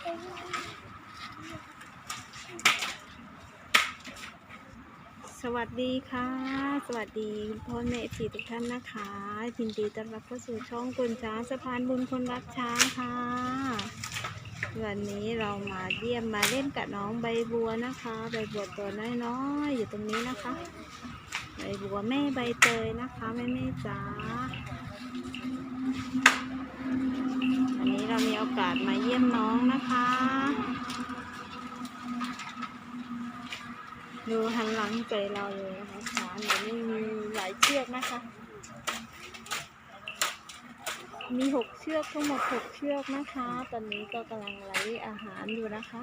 สวัสดีค่ะ สวัสดีพ่อแม่สีทุกท่านนะคะยินดีต้อนรับเข้าสู่ช่องคนช้างสะพานบุญคนรักช้างค่ะ วันนี้เรามาเยี่ยมมาเล่นกับน้องใบบัวนะคะ ใบบัวตัวน้อยๆอยู่ตรงนี้นะคะ ใบบัวแม่ใบเตยนะคะแม่แม่จ๋าวันนี้เรา มีโอกาสมาเยี่ยมน้องนะคะ ดูหันหลังใจเราเลยนะคะช้างเดี๋ยวนี้มีหลายเชือกนะคะ มีหกเชือกทั้งหมดหกเชือกนะคะ ตอนนี้ก็กำลังไล่อาหารอยู่นะคะ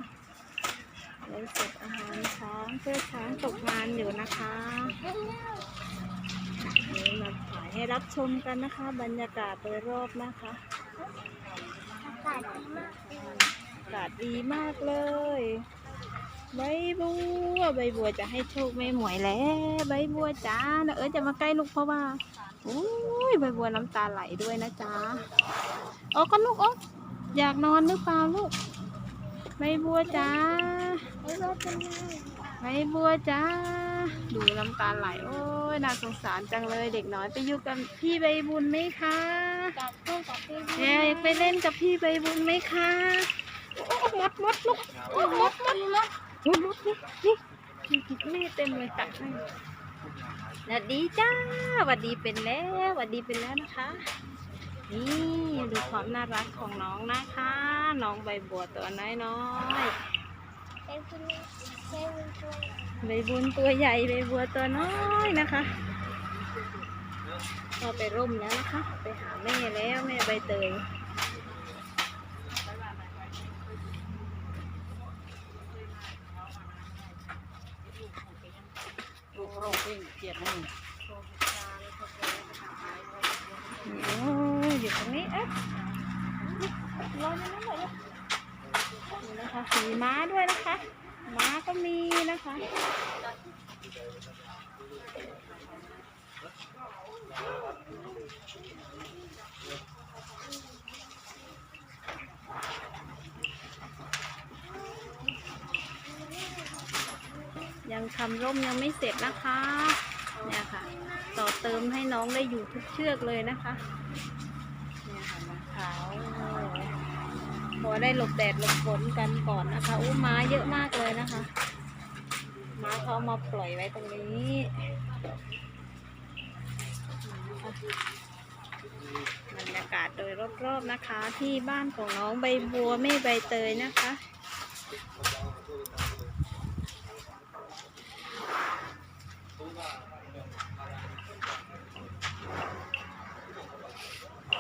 ไล่สดอาหารช้างเพื่อช้างตกงานอยู่นะคะนี่มาถ่ายให้รับชมกันนะคะ บรรยากาศโดยรอบนะคะากาศดีมากเลยอากาศดีมากเลยใบบัวใบบัวจะให้โชคแม่หมวยแล้วใบบัวจ้านะเออจะมาใกล้ลูกเพราะว่าโอ้ยใบบัวน้ำตาไหลด้วยนะจ๊ะโอ้ก็ลูกโอ้อยากนอนหรือเปล่าลูกใบบัวจ้าใบบัวจ้าดูน้ำตาไหลโอ้ยน่าสงสารจังเลยเด็กน้อยไปอยู่กับพี่ใบบุญไหมคะ กับเพื่อนกับพี่แอยากไปเล่นกับพี่ใบบุญไหมคะมดมดลูกมดมดมดมดมดนี่นี่นี่เต็มเลยตักให้สวัสดีจ้าสวัสดีเป็นแล้วสวัสดีเป็นแล้วนะคะ นี่ดูความน่ารักของน้องนะคะ น้องใบบัวตัวน้อยน้อยใบบุญตัวใหญ่ใบบัวตัวน้อยนะคะ ก็ไปร่มแล้วนะคะ ไปหาแม่แล้วแม่ใบเตยลูกเราเพ่งเกียดให้โอ้ยอยู่ตรงนี้เอ๊ะรออยู่นั่นเลยนี่นะคะมีม้าด้วยนะคะ ม้าก็มีนะคะ ยังทำร่มยังไม่เสร็จนะคะ เนี่ยค่ะ ต่อเติมให้น้องได้อยู่ทุกเชือกเลยนะคะ เนี่ยค่ะมะขาวพอได้หลบแดดหลบฝนกันก่อนนะคะอู้ม้าเยอะมากเลยนะคะ ม้าเขาเอามาปล่อยไว้ตรงนี้ บรรยากาศโดยรอบๆนะคะ ที่บ้านของน้องใบบัวไม่ใบเตยนะคะ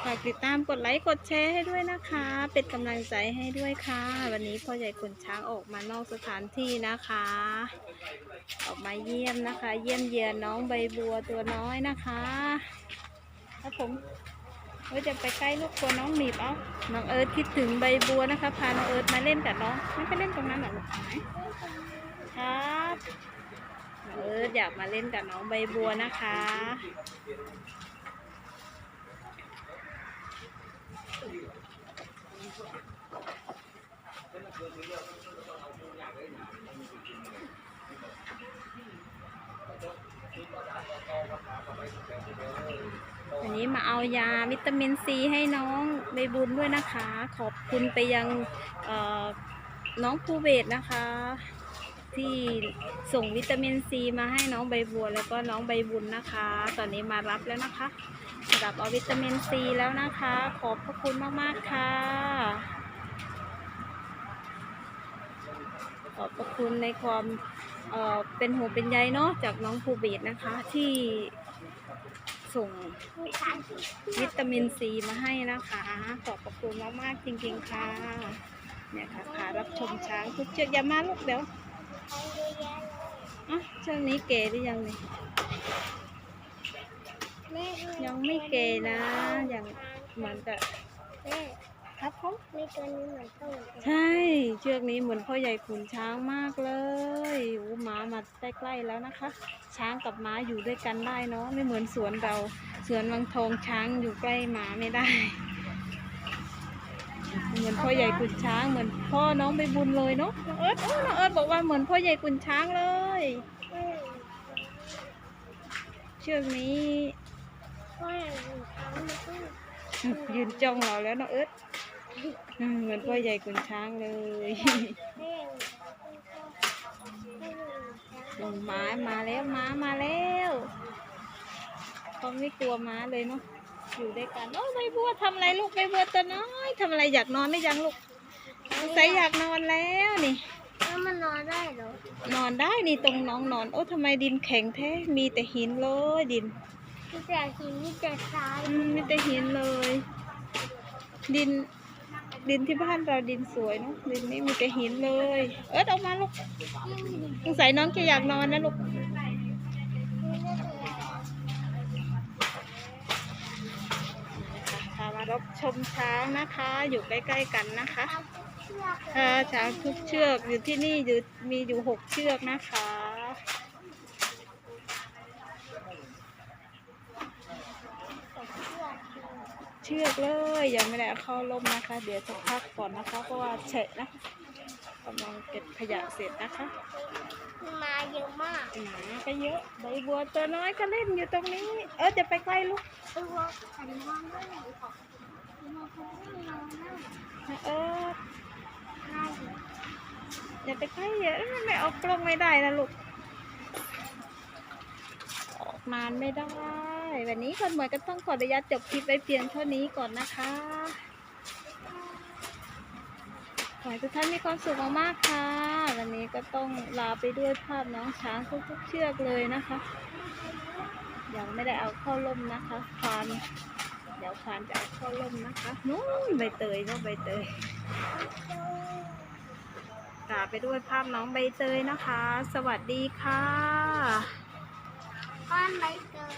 ฝากติดตามกดไลค์กดแชร์ให้ด้วยนะคะ เป็นกำลังใจให้ด้วยค่ะ วันนี้พ่อใหญ่ขนช้างออกมานอกสถานที่นะคะ ออกมาเยี่ยมนะคะ เยี่ยมเยียนน้องใบบัวตัวน้อยนะคะครับผมเอ้ยจะไปใกล้ลูกตัวน้องหนีบเอาน้องเอิร์ธคิดถึงใบบัวนะคะ พาน้องเอิร์ธมาเล่นกับน้องไม่ไปเล่นตรงนั้นหรอลูกไหนครับเอิร์ธอยากมาเล่นกับน้องใบบัวนะคะ วันนี้มาเอายาวิตามินซีให้น้องใบบุญด้วยนะคะ ขอบคุณไปยังน้องภูเบศนะคะ ที่ส่งวิตามินซีมาให้น้องใบบัวแล้วก็น้องใบบุญนะคะ ตอนนี้มารับแล้วนะคะรับเอาวิตามินซีแล้วนะคะ ขอบพระคุณมากๆค่ะ ขอบพระคุณในความเเป็นห่วงเป็นใยเนาะจากน้องภูเบศนะคะที่ ส่งวิตามินซีมาให้นะคะ ขอบพระคุณมากๆจริงๆค่ะ เนี่ยค่ะพารับชมช้างทุกเชือกอย่ามาลูกเดี๋ยวเยอะแยะเลยอะเชือกนี้เก๋หรือยังเนี่ยยังไม่เก๋นะยังเหมือนกับแม่ ครับผมมีตัวนี้เหมือนตู้ใช่ เชือกนี้เหมือนพ่อใหญ่ขุนช้างมากเลยอู้ม้ามาใกล้ๆแล้วนะคะ ช้างกับม้าอยู่ด้วยกันได้เนาะไม่เหมือนสวนเราสวนวังทองช้างอยู่ใกล้ม้าไม่ได้โอ้โหเหมือนพ่อใหญ่กุนช้างเหมือนพ่อน้องใบบุญเลยเนาะน้องเอิร์ธโอ้น้องเอิร์ธบอกว่าเหมือนพ่อใหญ่กุนช้างเลยอืมเชือกนี้ก็อย่างนี้เขาไม่ต้องยืนจ้องเราแล้วน้องเอิร์ธ อืมเหมือนพ่อใหญ่กุนช้างเลยให้อย่างนี้ให้อย่างนี้ลงม้ามาแล้วม้ามาแล้วเขาไม่กลัวม้าเลยเนาะอยู่ด้วยกันโอ้ใบบัวทำอะไรลูกใบบัวตัวน้อยทำอะไรอยากนอนไม่ยังลูกสงสัยอยากนอนแล้วนี่แล้วมันนอนได้เหรอนอนได้นี่ตรงน้องนอน โอ้ทำไมดินแข็งแท้มีแต่หินเลยดินมีแต่หินมีแต่ทรายอืมมีแต่หินเลย ดิน ดินที่บ้านเราดินสวยเนาะดินนี้มีแต่หินเลย เอิร์ดออกมาลูกยิ่งหินสงสัยน้องจะอยากนอนนะลูกไม่ได้เป็นไรพามารับชมช้างนะคะ อยู่ใกล้ๆกันนะคะเอาเชือกเออช้างทุกเชือกอยู่ที่นี่อยู่มีอยู่หกเชือกนะคะ เชือกเชือกเลย ยังไม่ได้เอาเข้าร่มนะคะ เดี๋ยวจะพักก่อนนะคะ เพราะว่าเฉะนะกำลังเก็บขยะเสร็จนะคะมันมาเยอะมากหมาก็เยอะใบบัวตัวน้อยก็เล่นอยู่ตรงนี้ เออจะไปใกล้ลูกตัวขันห้องด้วยหนูขอมาคงไม่นอนนะนะเออน่าอยู่อย่าไปใกล้เยอะมันไม่ออกกล้องไม่ได้นะลูกออกนานไม่ได้ วันนี้คนเหมวยก็ต้องขออนุญาตจบคลิปไว้เพียงเท่านี้ก่อนนะคะ ขอให้ทุกท่านมีความสุขมากๆค่ะ วันนี้ก็ต้องลาไปด้วยภาพน้องช้างทุกๆเชือกเลยนะคะยังไม่ได้เอาเข้าร่มนะคะควานเดี๋ยวควานจะเอาเข้าร่มนะคะนู้นใบเตยเนาะใบเตยลาไปด้วยภาพน้องใบเตยนะคะ สวัสดีค่ะ บ้านใบเตย